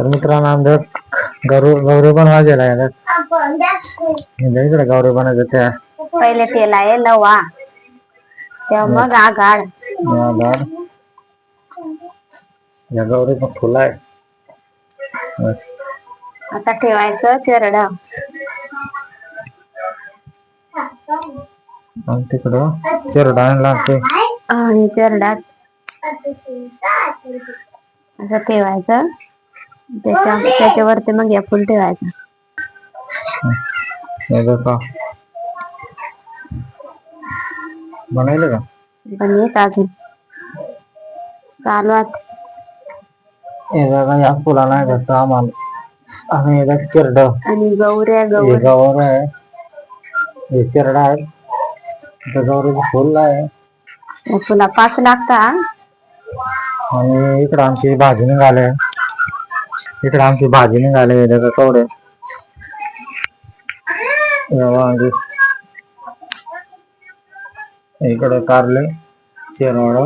तर मित्रांनो आमच्या गौरव गौरव आहे म्हणजे इकडे गौरव बनायचं त्या पहिले तेल आहे लवा. तेव्हा मग आगाड दार या गौरी पण फुलं आहे. आता ठेवायचं चिरड. आणि तिकडं चिरडा लागते आणि चिरडात असं ठेवायचं. त्याच्या त्याच्यावरती मग या फुल ठेवायचं. हे. बनवलं का? पण येत अजून हे बघा या फुला नाही घरचं आम्हाला. आणि हे बघ चिरड. आणि गौऱ्या हे गौर आहे. हे चिरडा आहे. गौरीचं फुल आहे. तुला पाच लागता. आणि इकडं आमची भाजी निघाले. इकडं आमची भाजी निघाले हे बघा कवडे वांगी इकडं कारले शेरवाड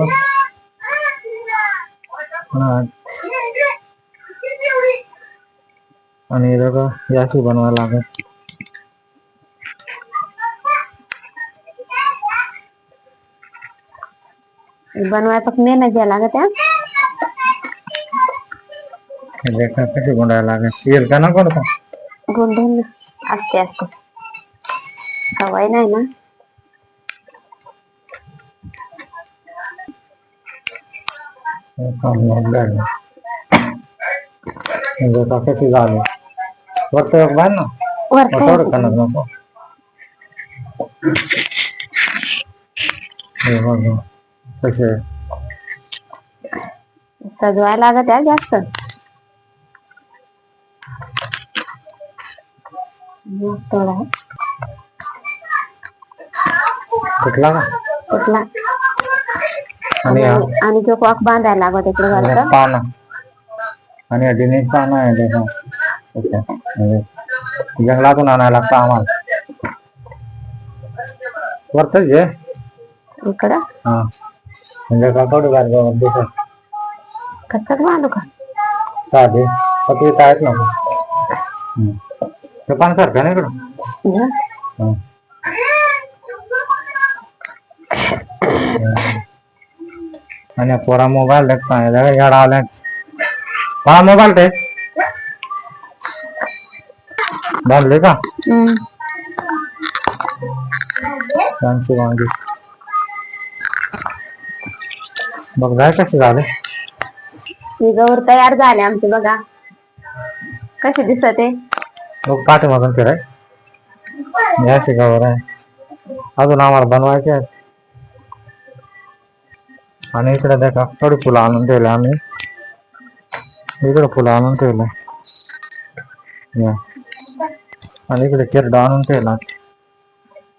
आणि बनवायला लागेल बनवाय फक्त मेहनत घ्यायला लागत देखा कशी गुंडायला लागेल येईल का ना कोणता गुंडे असते असते सवय नाही ना देखा कशी झाली वरतं एक बाहेर ना वर थोडं कणक नको हे बघा कसे सजवायला लागत आहे जास्त थोडा कुठला? कुठला? आणि हा? आणि तो कॉक बांधायला लागत इकडे आणि घालतं पाना. आणि अडीने पानं आहे त्याचा अच्छा. म्हणजे जंगलातून आणायला लागतं आम्हाला. वरतच आहे इकडं? हा. म्हणजे का थोडी बाहेर दिसत कसं बांधू का? साधे. फक्त आहेत ना हम्म. ते पान. हा. आणि पोरा देखता है याड आले. त्यांची वांगी बघ जाय कसे झाले? ही गौर तयार झाले आमचे बघा. कसे दिसत आहे? बघ पाठीमागून फिराय या शिकावर आहे अजून आम्हाला बनवायचे आहेत आणि इकडे देखा थोडी फुलं आणून ठेवले आम्ही इकडे फुलं आणून ठेवले या. आणि इकडे चिरडा आणून ठेवला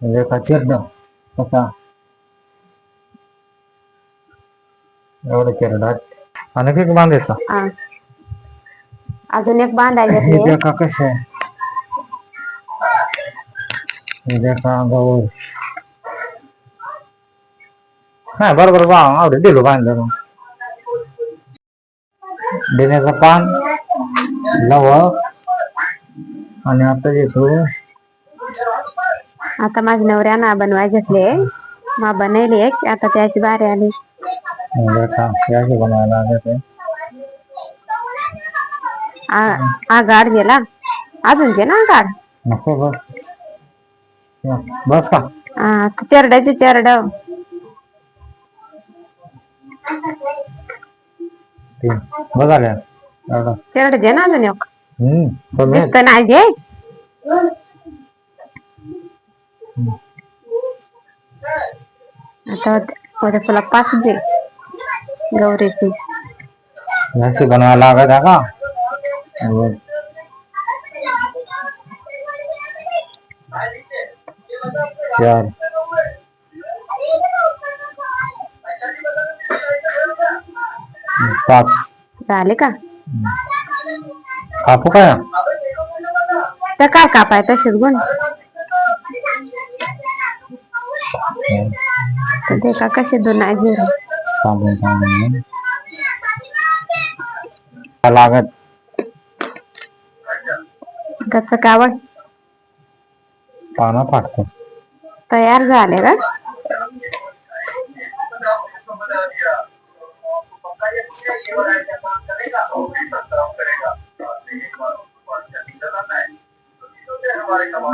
देखा चिरडा। कसा एवढं चिरडा आणि किती बांधायचा हा. अजून एक हे। देखा कसे? हे देखा गौर हा बरोबर आवडे दिलो बांधलं देण्याचं पान लवंग आणि आता येतो आता माझ्या नवऱ्यानं बनवाय घेतले मा बनवली एक आता त्याची बारी आली हे देखा याचे बनवायला लागत आ- आगाड गेला अजून जे ना आगाड नको या, बस का हा, चरड्याचे चरड ते बघाल्या एवढं चरड जे ना अजून एक हम्म कमी आहे. दिसत नाही जे आता उद्या तुला पाच जे गौरीची याची बनवायला लागत आहे का चार पाच झाले का? कापू काय? तर काय कापाय तसेच गुण? तर ते का कसे दोन झिरो साबण साबण लागत? कच्चं कावड पानं फाटते. तयार झाले का?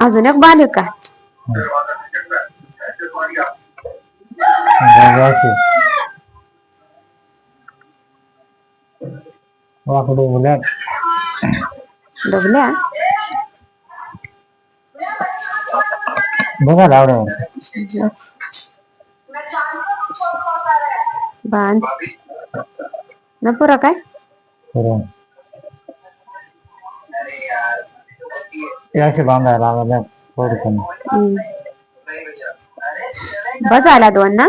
अजून एक बांधू का बघायची डबल्या? बघा लावड्या बाँध। न पुरा काय? हे असे बांधायला लागल्या थोडं हम्म. बस आला दोन ना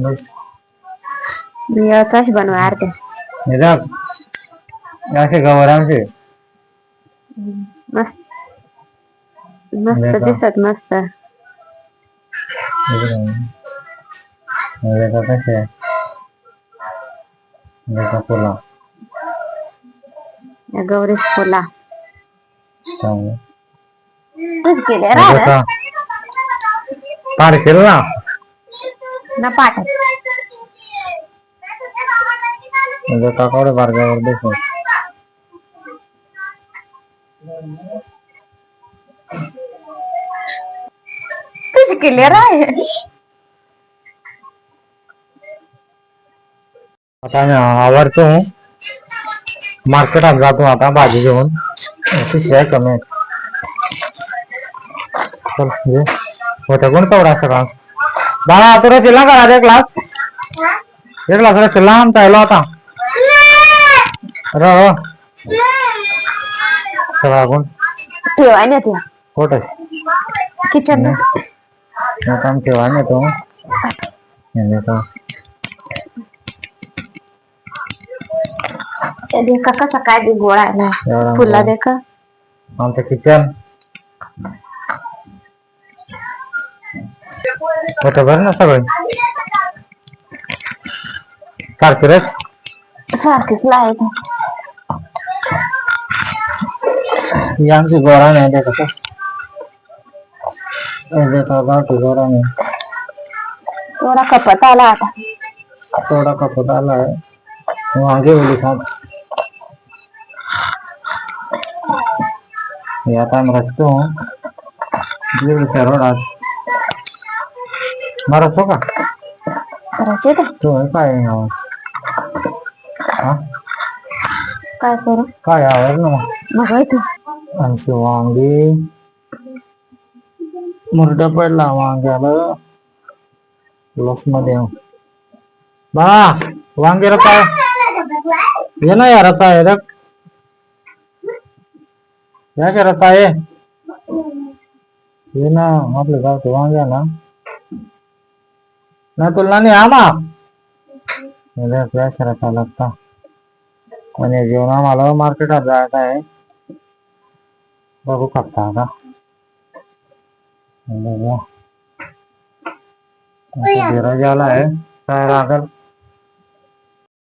बस। मी कश बनवा अर्धे हे बघ. हे असे गवरांचे मस्त। मस्त? दिसत मस्त कसे या गौरीश चांगलं. तूच केले रा ना ना पाठ म्हणजे काकावडे बारगावर दिसत तुझी क्लिअर आहे. आता मी आवडतो मार्केटात जातो आता भाजी घेऊन. शिवाय कमी. आहे होत्या कोण कवडा सगळा? बाळा तुला शिल्ला का राजा क्लास एक क्लास तुला शिल्ला आमचा आलो आता. र सगळा कोण ठेवाय ना त्या कुठे किचन आम ठेवा नेतो नेतो देखा कसा काय बी गोळा ना. एवढा फुला गोळा. देखा. आमचं किचन. होतं बरं ना सगळं. सारखी रस सारखीच ही आमची गोरा नाही देखत देखा गावठी गोरा नाही थोडा कपत आला आता थोडा कपत आला आहे वांगे ओली साथ हे आता आम्ही रचतो दीड रोड आज मारतो का करायचे ते तो हे काय आवाज हा काय करू काय आवाज ना मग मग होय तू आमची वांगी मुरडा पडला वांग्याला. लसमध्ये बा वांग्याला पाय ये ना यार आता आहे रख. या करत आहे? ये ना आपल्या गावचे वांगे ना. ना तुला नाही आमा या रसा लागता म्हणजे जेवण आम्हाला मार्केटात जायचं आहे. बघू करता का बघू वो। तो तो है? लागल